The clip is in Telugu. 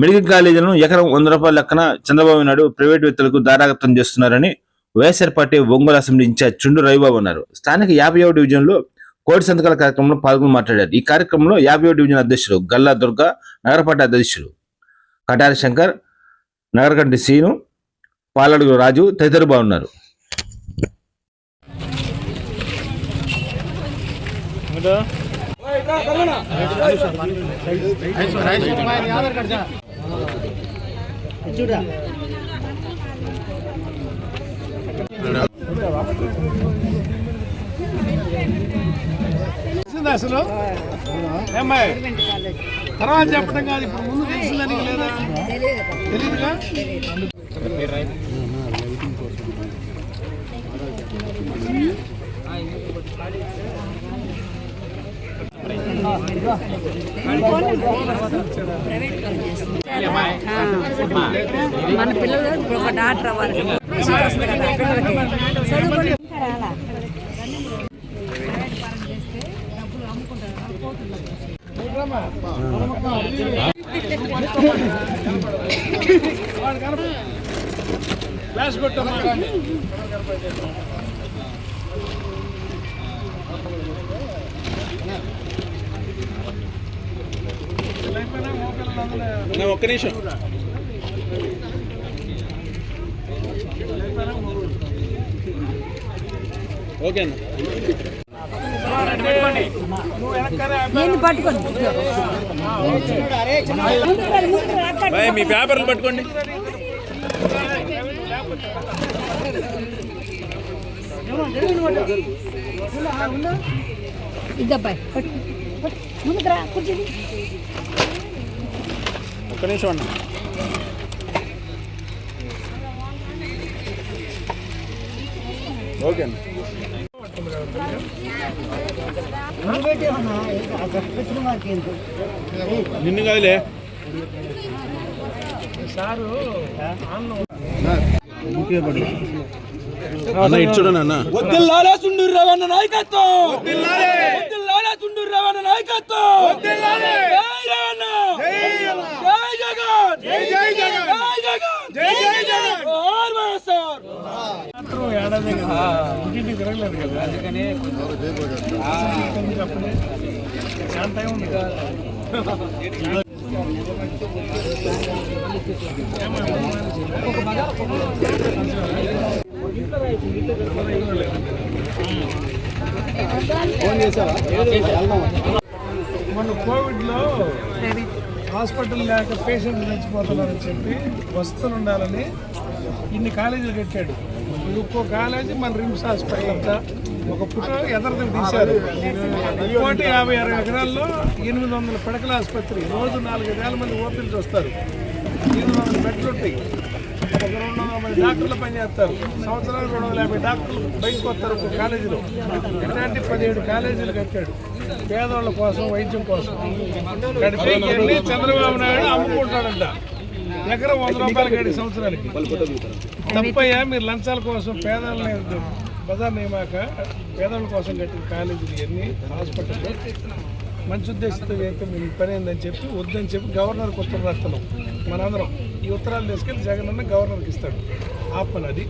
మెడికల్ కాలేజీలను ఎకరం వంద రూపాయల లెక్కన చంద్రబాబు నాయుడు ప్రైవేట్ వ్యక్తులకు దారాగతం చేస్తున్నారని YSR party Ongole assembly incharge Chundu Ravibabu అన్నారు. స్థానిక యాభై డివిజన్లో కోటి సంతకాల కార్యక్రమంలో పాల్గొని మాట్లాడారు. ఈ కార్యక్రమంలో యాభై డివిజన్ అధ్యక్షులు గల్లా దుర్గా నగరపాట అధ్యక్షులు కటారి శంకర్ నగరకంటి సీను పాలడుగు రాజు తదితరులు బాగున్నారు తెలిసిందా అసలు? ఏమ్మాయి తర్వాత చెప్పడం కాదు ఇప్పుడు ముందు తెలిసిందని లేదా? తెలియదుగా? మన పిల్లలు ఇప్పుడు ఒక డాక్టర్ అవ్వాలి. సీట్ వస్తుంది ఒక్క నిమిషం. ఓకే అన్న. మీ పేపర్లు పట్టుకోండి. ఇద్దబ్బాయి. ముందుకు రా కూర్చోండి ఒక్క నిమిషం అన్న. ఓకే అన్న. నిన్ను కాదులే. సారు అన్న నాయకత్వం. రవణ నాయకత్వం! జై రవణ జై జగన్ జై జగన్ జై జగన్ ఏడాది కదా. ఇంటింటికి తిరగలేదు కదా. అందుకని చాలా టైం ఉంది. కదా మొన్న కోవిడ్లో హాస్పిటల్ లేక పేషెంట్లు చచ్చిపోతున్నారని చెప్పి వసతులు ఉండాలని ఇన్ని కాలేజీలు కట్టాడు. ఒక్కో కాలేజీ మన రిమ్స్ హాస్పిటల్ అంతా ఒక పుట ఎదరది తీశారు. కోటి యాభై ఆరు ఎకరాల్లో ఎనిమిది వందల పడకల ఆసుపత్రి. రోజు నాలుగైదు వేల మంది ఓపీలు చూస్తారు ఎనిమిది వందల బెడ్లు ఉంటాయి. ఒక రెండు వందల మంది డాక్టర్లు పనిచేస్తారు సంవత్సరాలు రెండు వందల యాభై డాక్టర్లు బయటకు వస్తారు ఒక కాలేజీలో. ఇలాంటి పదిహేడు కాలేజీలు కట్టాడు. పేదవాళ్ళ కోసం వైద్యం కోసం. గడిపి వెళ్ళి చంద్రబాబు నాయుడు అమ్ముకుంటాడంట. ఎకరం వంద రూపాయలు గడి సంవత్సరానికి. తప్పయ్యా మీరు లంచాల కోసం పేదలని బజార్ నియమాక పేదవాళ్ళ కోసం కట్టిన కాలేజీలు ఇవన్నీ హాస్పిటల్. మంచి ఉద్దేశంతో చేస్తే మీరు పని ఏందని చెప్పి వద్దని చెప్పి గవర్నర్కి ఉత్తరం రాస్తున్నాం మనందరం. ఈ ఉత్తరాలు తీసుకెళ్ళి జగన్ అన్న గవర్నర్కి ఇస్తాడు. ఆ పని అది